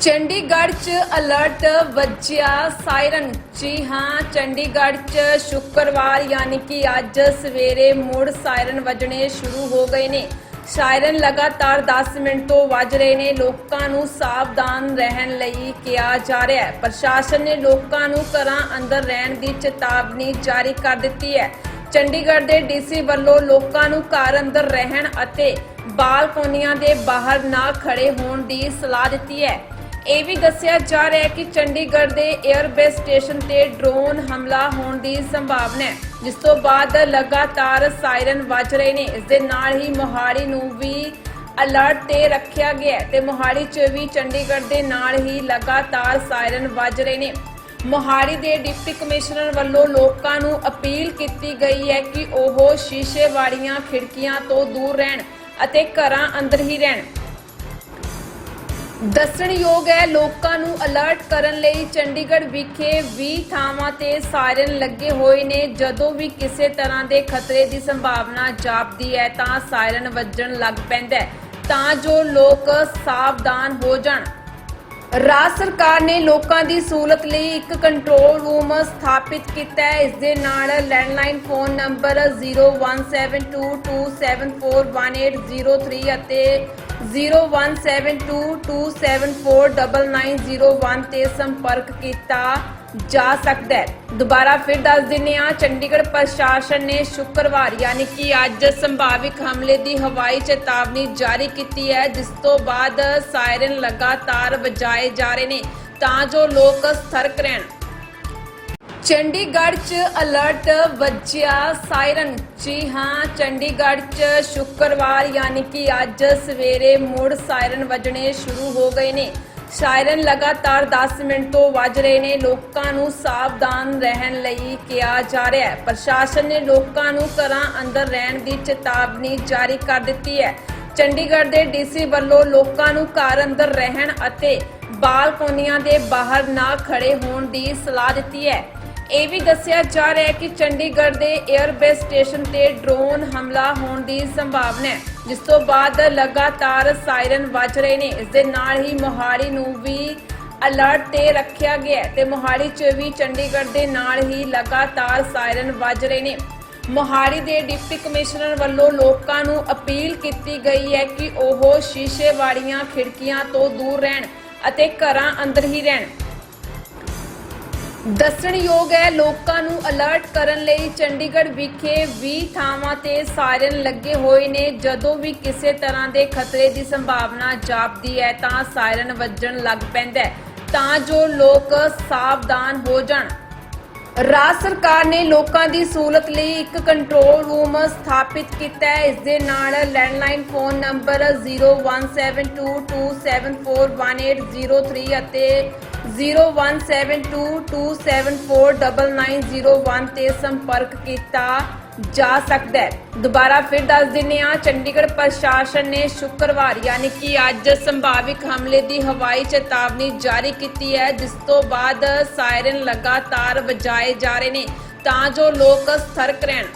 ਚੰਡੀਗੜ੍ਹ 'ਚ ਅਲਰਟ ਵੱਜਿਆ ਸਾਇਰਨ ਜੀ ਹਾਂ, ਚੰਡੀਗੜ੍ਹ 'ਚ ਸ਼ੁੱਕਰਵਾਰ ਯਾਨੀ ਕਿ ਅੱਜ ਸਵੇਰੇ ਮੁੜ ਸਾਇਰਨ ਵੱਜਣੇ ਸ਼ੁਰੂ ਹੋ ਗਏ ਨੇ। ਸਾਇਰਨ ਲਗਾਤਾਰ 10 ਮਿੰਟ ਤੋਂ ਵੱਜ ਰਹੇ ਨੇ। ਲੋਕਾਂ ਨੂੰ ਸਾਵਧਾਨ ਰਹਿਣ ਲਈ ਕਿਹਾ ਜਾ ਰਿਹਾ ਹੈ। ਪ੍ਰਸ਼ਾਸਨ ਨੇ ਲੋਕਾਂ ਨੂੰ ਘਰਾਂ ਅੰਦਰ ਰਹਿਣ ਦੀ ਚੇਤਾਵਨੀ ਜਾਰੀ ਕਰ ਦਿੱਤੀ ਹੈ। ਚੰਡੀਗੜ੍ਹ ਦੇ ਡੀਸੀ ਵੱਲੋਂ ਲੋਕਾਂ ਨੂੰ ਘਰ ਅੰਦਰ ਰਹਿਣ ਅਤੇ ਬਾਲਕੋਨੀਆਂ ਦੇ ਬਾਹਰ ਨਾ ਖੜੇ ਹੋਣ ਦੀ ਸਲਾਹ ਦਿੱਤੀ ਹੈ। ਇਹ ਵੀ ਦੱਸਿਆ ਜਾ ਰਿਹਾ ਹੈ ਕਿ ਚੰਡੀਗੜ੍ਹ ਦੇ 에ਅਰਬੇਸ ਸਟੇਸ਼ਨ ਤੇ ਡਰੋਨ ਹਮਲਾ ਹੋਣ ਦੀ ਸੰਭਾਵਨਾ ਹੈ, ਜਿਸ ਤੋਂ ਬਾਅਦ ਲਗਾਤਾਰ ਸਾਇਰਨ ਵੱਜ ਰਹੇ ਨੇ। ਇਸ ਦੇ ਨਾਲ ਹੀ ਮੋਹਾਲੀ ਨੂੰ ਵੀ ਅਲਰਟ ਤੇ ਰੱਖਿਆ ਗਿਆ ਹੈ ਤੇ ਮੋਹਾਲੀ 'ਚ ਵੀ ਚੰਡੀਗੜ੍ਹ ਦੇ ਨਾਲ ਹੀ ਲਗਾਤਾਰ ਸਾਇਰਨ ਵੱਜ ਰਹੇ ਨੇ। ਮੋਹਾਲੀ ਦੇ ਡਿਪਟੀ ਕਮਿਸ਼ਨਰ ਵੱਲੋਂ ਲੋਕਾਂ ਨੂੰ ਅਪੀਲ ਕੀਤੀ ਗਈ ਹੈ ਕਿ ਉਹ ਸ਼ੀਸ਼ੇ ਵਾਲੀਆਂ ਖਿੜਕੀਆਂ ਤੋਂ ਦੂਰ ਰਹਿਣ ਅਤੇ ਘਰਾਂ ਅੰਦਰ ਹੀ ਰਹਿਣ। ਦੱਸਣਯੋਗ ਹੈ, ਲੋਕਾਂ ਨੂੰ ਅਲਰਟ ਕਰਨ ਲਈ ਚੰਡੀਗੜ੍ਹ ਵਿਖੇ 20 ਥਾਵਾਂ ਤੇ ਸਾਇਰਨ ਲੱਗੇ ਹੋਏ ਨੇ। ਜਦੋਂ ਵੀ ਕਿਸੇ ਤਰ੍ਹਾਂ ਦੇ ਖਤਰੇ ਦੀ ਸੰਭਾਵਨਾ ਜਾਪਦੀ ਹੈ, ਤਾਂ ਸਾਇਰਨ ਵੱਜਣ ਲੱਗ ਪੈਂਦਾ ਤਾਂ ਜੋ ਲੋਕ ਸਾਵਧਾਨ ਹੋ ਜਾਣ। ਰਾਜ ਸਰਕਾਰ ਨੇ ਲੋਕਾਂ ਦੀ ਸਹੂਲਤ ਲਈ ਇੱਕ ਕੰਟਰੋਲ ਰੂਮ ਸਥਾਪਿਤ ਕੀਤਾ ਹੈ। ਇਸ ਦੇ ਨਾਲ ਲੈਂਡਲਾਈਨ ਫੋਨ ਨੰਬਰ 0172274180 ਅਤੇ 017227499901 ਤੇ ਸੰਪਰਕ ਕੀਤਾ ਜਾ ਸਕਦਾ ਹੈ। ਦੁਬਾਰਾ ਫਿਰ ਦੱਸ ਦਿੰਨੇ ਆ ਚੰਡੀਗੜ੍ਹ ਪ੍ਰਸ਼ਾਸਨ ਨੇ ਸ਼ੁੱਕਰਵਾਰ, ਯਾਨੀ ਕਿ ਅੱਜ ਸੰਭਾਵਿਕ ਹਮਲੇ ਦੀ ਹਵਾਈ ਚੇਤਾਵਨੀ ਜਾਰੀ ਕੀਤੀ ਹੈ, ਜਿਸ ਤੋਂ ਬਾਅਦ ਸਾਇਰਨ ਲਗਾਤਾਰ ਵਜਾਏ ਜਾ ਰਹੇ ਨੇ, ਤਾਂ ਜੋ ਲੋਕ ਸਤਰਕ ਰਹਿਣ। ਚੰਡੀਗੜ੍ਹ 'ਚ ਅਲਰਟ ਵੱਜਿਆ ਸਾਇਰਨ ਜੀ ਹਾਂ, ਚੰਡੀਗੜ੍ਹ 'ਚ ਸ਼ੁੱਕਰਵਾਰ, ਯਾਨੀ ਕਿ ਅੱਜ ਸਵੇਰੇ ਮੁੜ ਸਾਇਰਨ ਵੱਜਣੇ ਸ਼ੁਰੂ ਹੋ ਗਏ ਨੇ। ਸਾਇਰਨ ਲਗਾਤਾਰ 10 ਮਿੰਟ ਤੋਂ ਵੱਜ ਰਹੇ ਨੇ। ਲੋਕਾਂ ਨੂੰ ਸਾਵਧਾਨ ਰਹਿਣ ਲਈ ਕਿਹਾ ਜਾ ਰਿਹਾ ਹੈ। ਪ੍ਰਸ਼ਾਸਨ ਨੇ ਲੋਕਾਂ ਨੂੰ ਘਰਾਂ ਅੰਦਰ ਰਹਿਣ ਦੀ ਚੇਤਾਵਨੀ ਜਾਰੀ ਕਰ ਦਿੱਤੀ ਹੈ। ਚੰਡੀਗੜ੍ਹ ਦੇ ਡੀਸੀ ਵੱਲੋਂ ਲੋਕਾਂ ਨੂੰ ਘਰ ਅੰਦਰ ਰਹਿਣ ਅਤੇ ਬਾਲਕੋਨੀਆਂ ਦੇ ਬਾਹਰ ਨਾ ਖੜੇ ਹੋਣ ਦੀ ਸਲਾਹ ਦਿੱਤੀ ਹੈ। ਇਹ ਵੀ ਦੱਸਿਆ ਜਾ ਰਿਹਾ ਹੈ ਕਿ ਚੰਡੀਗੜ੍ਹ ਦੇ 에ਅਰਬੇਸ ਸਟੇਸ਼ਨ ਤੇ ਡਰੋਨ ਹਮਲਾ ਹੋਣ ਦੀ ਸੰਭਾਵਨਾ ਹੈ, ਜਿਸ ਤੋਂ ਬਾਅਦ ਲਗਾਤਾਰ ਸਾਇਰਨ ਵੱਜ ਰਹੇ ਨੇ। ਇਸ ਦੇ ਨਾਲ ਹੀ ਮੋਹਾਲੀ ਨੂੰ ਵੀ ਅਲਰਟ ਤੇ ਰੱਖਿਆ ਗਿਆ ਹੈ ਤੇ ਮੋਹਾਲੀ 'ਚ ਵੀ ਚੰਡੀਗੜ੍ਹ ਦੇ ਨਾਲ ਹੀ ਲਗਾਤਾਰ ਸਾਇਰਨ ਵੱਜ ਰਹੇ ਨੇ। ਮੋਹਾਲੀ ਦੇ ਡਿਪਟੀ ਕਮਿਸ਼ਨਰ ਵੱਲੋਂ ਲੋਕਾਂ ਨੂੰ ਅਪੀਲ ਕੀਤੀ ਗਈ ਹੈ ਕਿ ਉਹ ਸ਼ੀਸ਼ੇ ਵਾਲੀਆਂ ਖਿੜਕੀਆਂ ਤੋਂ ਦੂਰ ਰਹਿਣ ਅਤੇ ਘਰਾਂ ਅੰਦਰ ਹੀ ਰਹਿਣ। ਦੱਸਣਯੋਗ ਹੈ, ਲੋਕਾਂ ਨੂੰ ਅਲਰਟ ਕਰਨ ਲਈ ਚੰਡੀਗੜ੍ਹ ਵਿਖੇ 20 ਥਾਵਾਂ ਤੇ ਸਾਇਰਨ ਲੱਗੇ ਹੋਏ ਨੇ। ਜਦੋਂ ਵੀ ਕਿਸੇ ਤਰ੍ਹਾਂ ਦੇ ਖਤਰੇ ਦੀ ਸੰਭਾਵਨਾ ਜਾਪਦੀ ਹੈ, ਤਾਂ ਸਾਇਰਨ ਵੱਜਣ ਲੱਗ ਪੈਂਦਾ ਹੈ, ਤਾਂ ਜੋ ਲੋਕ ਸਾਵਧਾਨ ਹੋ ਜਾਣ। ਰਾਜ ਸਰਕਾਰ ਨੇ ਲੋਕਾਂ ਦੀ ਸਹੂਲਤ ਲਈ ਇੱਕ ਕੰਟਰੋਲ ਰੂਮ ਸਥਾਪਿਤ ਕੀਤਾ ਹੈ। ਇਸ ਦੇ ਨਾਲ ਲੈਂਡਲਾਈਨ ਫੋਨ ਨੰਬਰ 0172274180 ਅਤੇ 017227499901 ਤੇ ਸੰਪਰਕ ਕੀਤਾ। ਜਾ ਸਕਦਾ ਹੈ। ਦੁਬਾਰਾ ਫਿਰ ਦੱਸ ਦਿੰਨੇ ਆ ਚੰਡੀਗੜ੍ਹ ਪ੍ਰਸ਼ਾਸਨ ਨੇ ਸ਼ੁੱਕਰਵਾਰ, ਯਾਨੀ ਕਿ ਅੱਜ ਸੰਭਾਵਿਕ ਹਮਲੇ ਦੀ ਹਵਾਈ ਚੇਤਾਵਨੀ ਜਾਰੀ ਕੀਤੀ ਹੈ, ਜਿਸ ਤੋਂ ਬਾਅਦ ਸਾਇਰਨ ਲਗਾਤਾਰ ਵਜਾਏ ਜਾ ਰਹੇ ਨੇ, ਤਾਂ ਜੋ ਲੋਕ ਸਤਰਕ ਰਹਿਣ।